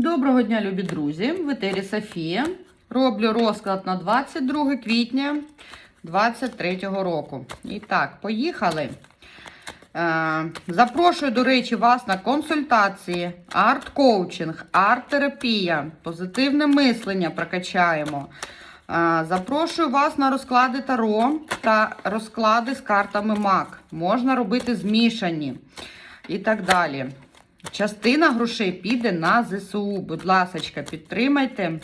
Доброго дня, любі друзі! В етері Софія. Роблю розклад на 22 квітня 2023 року. І так, поїхали. Е, Запрошую, до речі, вас на консультації, арт-коучинг, арт-терапія, позитивне мислення прокачаємо. Е, Запрошую вас на розклади Таро та розклади з картами МАК. Можна робити змішані і так далі. Частина грошей піде на ЗСУ. Будь ласка, підтримайте.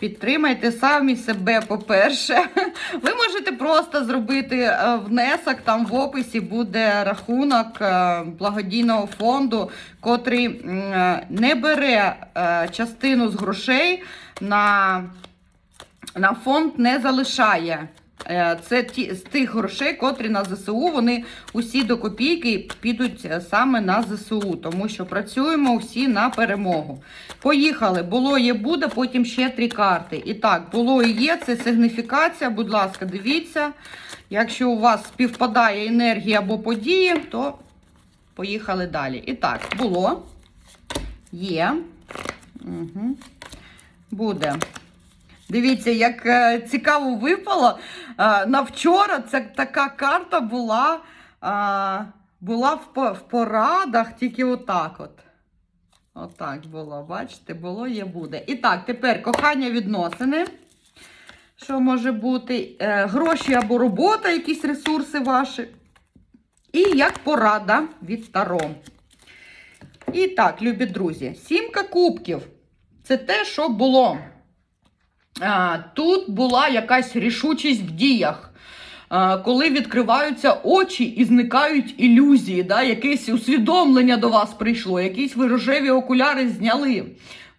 Підтримайте самі себе, по-перше. Ви можете просто зробити е, внесок, там в описі буде рахунок е, благодійного фонду, котрий е, не бере частину з грошей на, на фонд, не залишає. Е, Це ті, з тих грошей, котрі на ЗСУ, вони усі до копійки підуть е, саме на ЗСУ, тому що працюємо всі на перемогу. Поїхали. Було є, буде, потім ще три карти. І так, було і є, це сигніфікація. Будь ласка, дивіться. Якщо у вас співпадає енергія або події, то поїхали далі. І так, було, є, угу. буде. Дивіться, як е, цікаво випало. Е, на вчора ця така карта була, е, була в, порадах, тільки отак от. Отак було, бачите, було, є, буде. І так, тепер кохання відносини. Що може бути? Гроші або робота, якісь ресурси ваші. І як порада від Таро. І так, любі друзі, сімка кубків. Це те, що було. Тут була якась рішучість в діях, коли відкриваються очі і зникають ілюзії, да? якесь усвідомлення до вас прийшло, якісь ви рожеві окуляри зняли,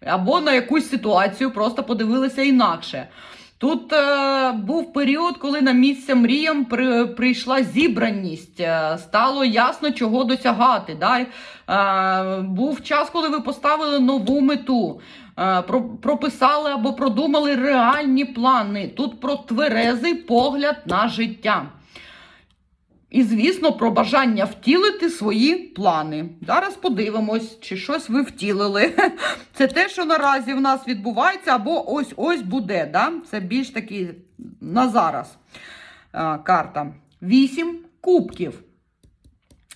або на якусь ситуацію просто подивилися інакше. Тут е, був період, коли на місце мріям при, прийшла зібраність, е, стало ясно, чого досягати. Да? Е, був час, коли ви поставили нову мету, е, про, прописали або продумали реальні плани. Тут про тверезий погляд на життя. І, звісно, про бажання втілити свої плани. Зараз подивимось, чи щось ви втілили. Це те, що наразі в нас відбувається, або ось-ось буде. Да? Це більш таки на зараз карта. Вісім кубків.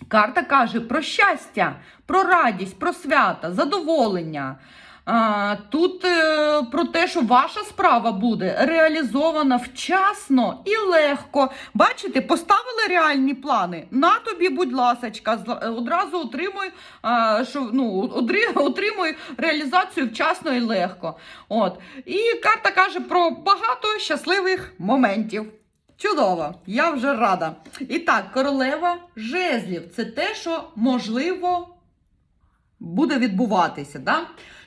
Карта каже про щастя, про радість, про свята, задоволення. Тут е, про те, що ваша справа буде реалізована вчасно і легко. Бачите, поставили реальні плани. На тобі, будь ласочка, одразу отримуй, що, ну, отримуй реалізацію вчасно і легко. От. І карта каже про багато щасливих моментів. Чудово, я вже рада. І так, королева жезлів це те, що можливо буде відбуватися. Да?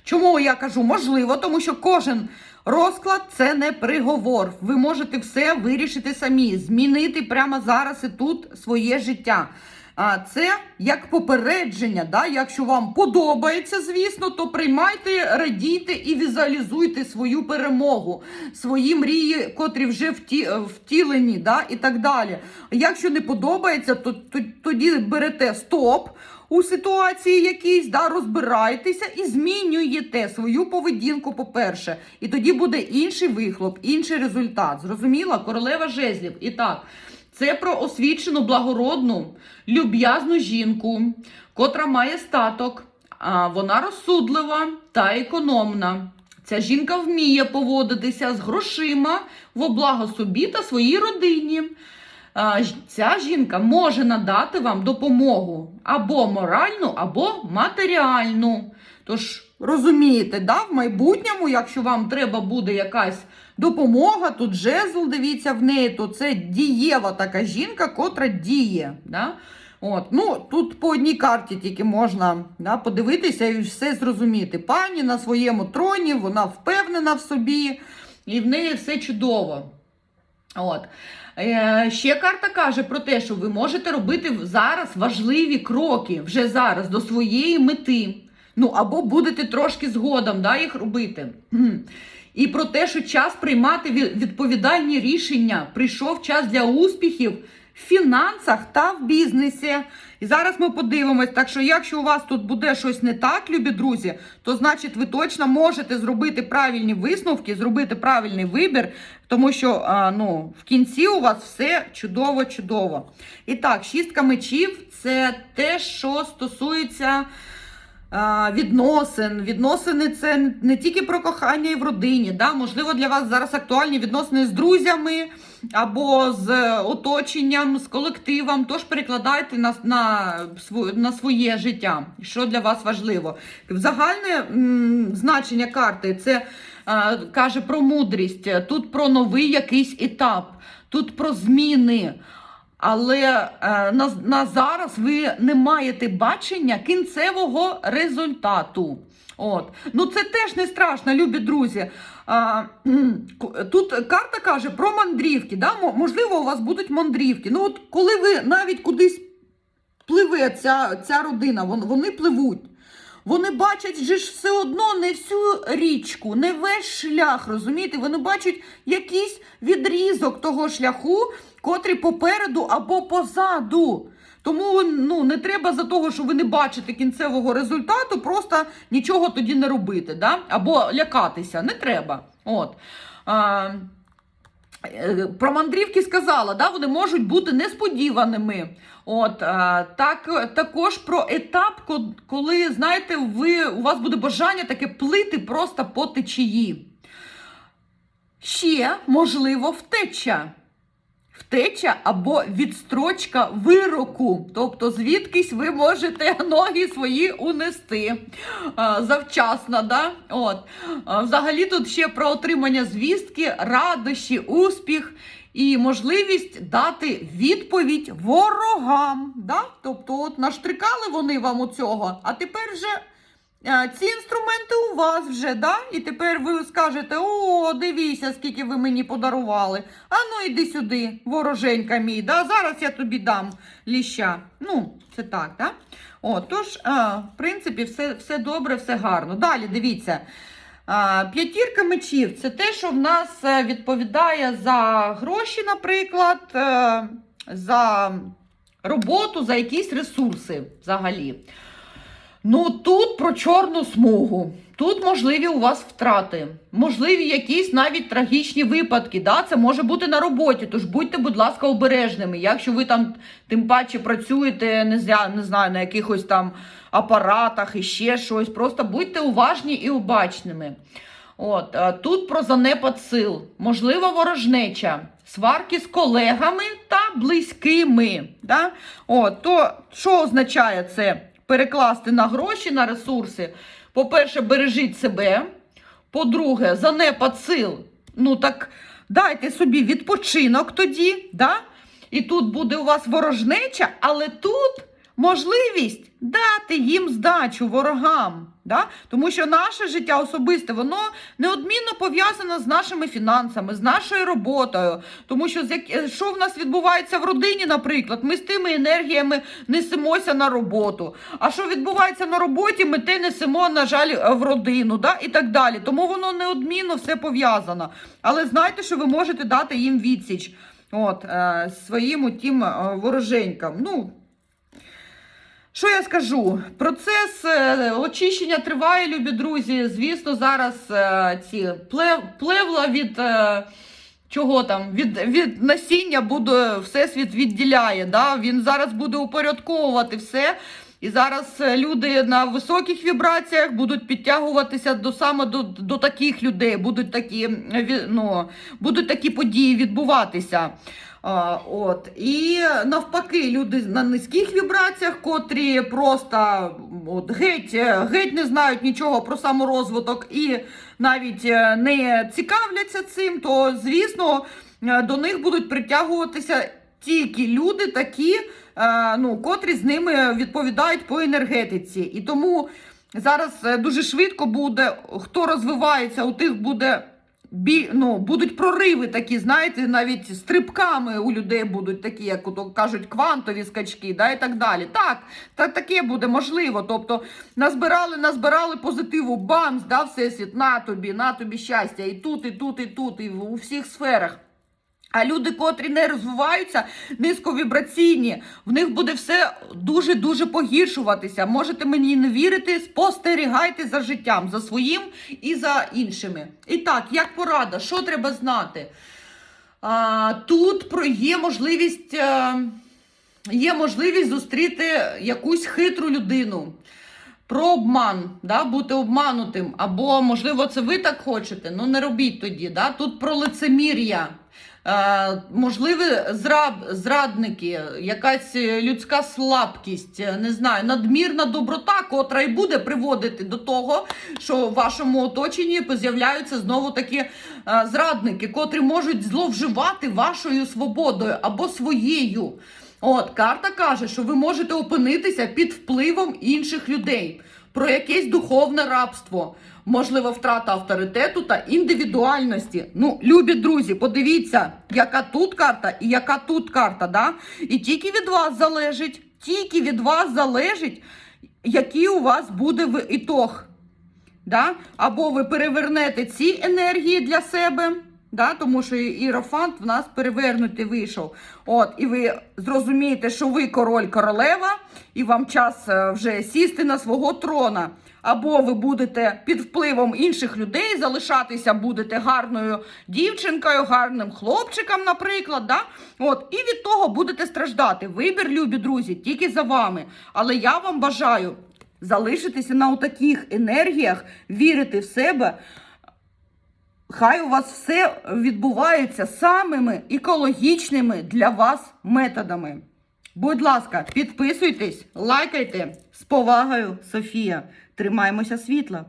Чому я кажу можливо? Тому що кожен розклад це не приговор. Ви можете все вирішити самі, змінити прямо зараз і тут своє життя. А це як попередження. Да? Якщо вам подобається, звісно, то приймайте, радійте і візуалізуйте свою перемогу, свої мрії, котрі вже вті, втілені, да? і так далі. Якщо не подобається, то, то тоді берете стоп у ситуації якійсь, да, розбирайтеся і змінюєте свою поведінку, по-перше. І тоді буде інший вихлоп, інший результат. Зрозуміла? Королева жезлів. І так, це про освічену, благородну, люб'язну жінку, котра має статок. А вона розсудлива та економна. Ця жінка вміє поводитися з грошима во благо собі та своїй родині. Ця жінка може надати вам допомогу або моральну, або матеріальну. Тож розумієте, да, в майбутньому, якщо вам треба буде якась допомога, тут жезл, дивіться в неї, то це дієва така жінка, котра діє. Да? От, ну, Тут по одній карті тільки можна да, подивитися і все зрозуміти. Пані на своєму троні, вона впевнена в собі, і в неї все чудово. От. Е, ще карта каже про те, що ви можете робити зараз важливі кроки вже зараз до своєї мети. Ну, або будете трошки згодом да, їх робити. І про те, що час приймати відповідальні рішення. Прийшов час для успіхів в фінансах та в бізнесі. І зараз ми подивимось. Так що, якщо у вас тут буде щось не так, любі друзі, то значить ви точно можете зробити правильні висновки, зробити правильний вибір, тому що а, ну, в кінці у вас все чудово-чудово. І так, шістка мечів це те, що стосується. Відносин. Відносини це не тільки про кохання і в родині. Да? Можливо, для вас зараз актуальні відносини з друзями або з оточенням, з колективом. Тож перекладайте на, на, на своє життя, що для вас важливо. Загальне м, значення карти це е, каже про мудрість, тут про новий якийсь етап, тут про зміни. Але е, на, на зараз ви не маєте бачення кінцевого результату. От. Ну це теж не страшно, любі друзі. А, тут карта каже про мандрівки. Да? Можливо, у вас будуть мандрівки. Ну, от коли ви навіть кудись пливе ця, ця родина, вони пливуть. Вони бачать же ж все одно не всю річку, не весь шлях, розумієте? Вони бачать якийсь відрізок того шляху, котрий попереду або позаду. Тому ну, не треба за того, що ви не бачите кінцевого результату, просто нічого тоді не робити, да? або лякатися. Не треба. От. А, Е, Про мандрівки сказала, да, вони можуть бути несподіваними. От, так, також про етап, коли, знаєте, ви, у вас буде бажання таке плити просто по течії. Ще, можливо, втеча. Втеча або відстрочка вироку. Тобто, звідкись ви можете ноги свої унести а, завчасно. Да? От. Взагалі тут ще про отримання звістки, радощі, успіх і можливість дати відповідь ворогам. Да? Тобто, от наштрикали вони вам у цього, а тепер вже. Е, Ці інструменти у вас вже, да? І тепер ви скажете: о, дивіться, скільки ви мені подарували. А ну іди сюди, вороженька мій, да? зараз я тобі дам ліща. Ну, це так, да? О, тож, а, в принципі, все, все добре, все гарно. Далі дивіться. А, П'ятірка мечів це те, що в нас е, відповідає за гроші, наприклад, е, за роботу, за якісь ресурси взагалі. Ну тут про чорну смугу. Тут можливі у вас втрати, можливі якісь навіть трагічні випадки. Да? Це може бути на роботі. Тож будьте, будь ласка, обережними. Якщо ви там тим паче працюєте, не, зя- не знаю, на якихось там апаратах і ще щось. Просто будьте уважні і обачними. От, е, тут про занепад сил, можливо, ворожнеча, сварки з колегами та близькими. Да? От, то що означає це? Перекласти на гроші, на ресурси. По-перше, бережіть себе. По-друге, занепад сил. Ну так дайте собі відпочинок тоді. Да? І тут буде у вас ворожнеча, але тут можливість дати їм здачу ворогам. Да? Тому що наше життя особисте, воно неодмінно пов'язано з нашими фінансами, з нашою роботою. Тому що з як- що в нас відбувається в родині, наприклад, ми з тими енергіями несемося на роботу. А що відбувається на роботі, ми те несемо, на жаль, в родину, да? і так далі. Тому воно неодмінно все пов'язано. Але знайте, що ви можете дати їм відсіч. От, е, своїм тим е, вороженькам. Ну, що я скажу? Процес е, очищення триває, любі друзі. Звісно, зараз е, ці плевла від. Е, Чого там? Від, від насіння буде всесвіт відділяє. Да? Він зараз буде упорядковувати все. І зараз люди на високих вібраціях будуть підтягуватися до саме до, до таких людей, будуть такі, ну, будуть такі події відбуватися. От. І навпаки, люди на низьких вібраціях, котрі просто от, геть, е, геть не знають нічого про саморозвиток і навіть е, не цікавляться цим, то звісно е, до них будуть притягуватися тільки люди, такі, ну, котрі з ними відповідають по енергетиці. І тому зараз дуже швидко буде, хто розвивається, у тих буде. Бі, ну, будуть прориви такі, знаєте, навіть стрибками у людей будуть такі, як от, кажуть, квантові скачки, да, і так далі. Так, та, таке буде можливо. Тобто назбирали, назбирали позитиву, бамс, да, всесвіт, на тобі, на тобі щастя, і тут, і тут, і тут, і в- у всіх сферах. А люди, котрі не розвиваються, низьковібраційні, в них буде все дуже-дуже погіршуватися. Можете мені не вірити, спостерігайте за життям, за своїм і за іншими. І так, як порада, що треба знати? А, тут є можливість. е, Є можливість зустріти якусь хитру людину. Про обман, да, бути обманутим. Або, можливо, це ви так хочете, ну не робіть тоді. Да? Тут про лицемір'я, е, можливі зраб, зрадники, якась е, людська слабкість, е, не знаю, надмірна доброта, котра і буде приводити до того, що в вашому оточенні з'являються знову такі е, зрадники, котрі можуть зловживати вашою свободою або своєю. От, карта каже, що ви можете опинитися під впливом інших людей про якесь духовне рабство, можливо, втрата авторитету та індивідуальності. Ну, любі друзі, подивіться, яка тут карта і яка тут карта. Да? І тільки від вас залежить, тільки від вас залежить, який у вас буде ітог. Да? Або ви перевернете ці енергії для себе, да? тому що іерофант в нас перевернутий вийшов. От, і ви зрозумієте, що ви король королева, і вам час е, вже сісти на свого трона. Або ви будете під впливом інших людей, залишатися будете гарною дівчинкою, гарним хлопчиком, наприклад. Да? От, і від того будете страждати. Вибір, любі друзі, тільки за вами. Але я вам бажаю залишитися на таких енергіях, вірити в себе. Хай у вас все відбувається самими екологічними для вас методами. Будь ласка, підписуйтесь, лайкайте з повагою, Софія. Тримаємося світла.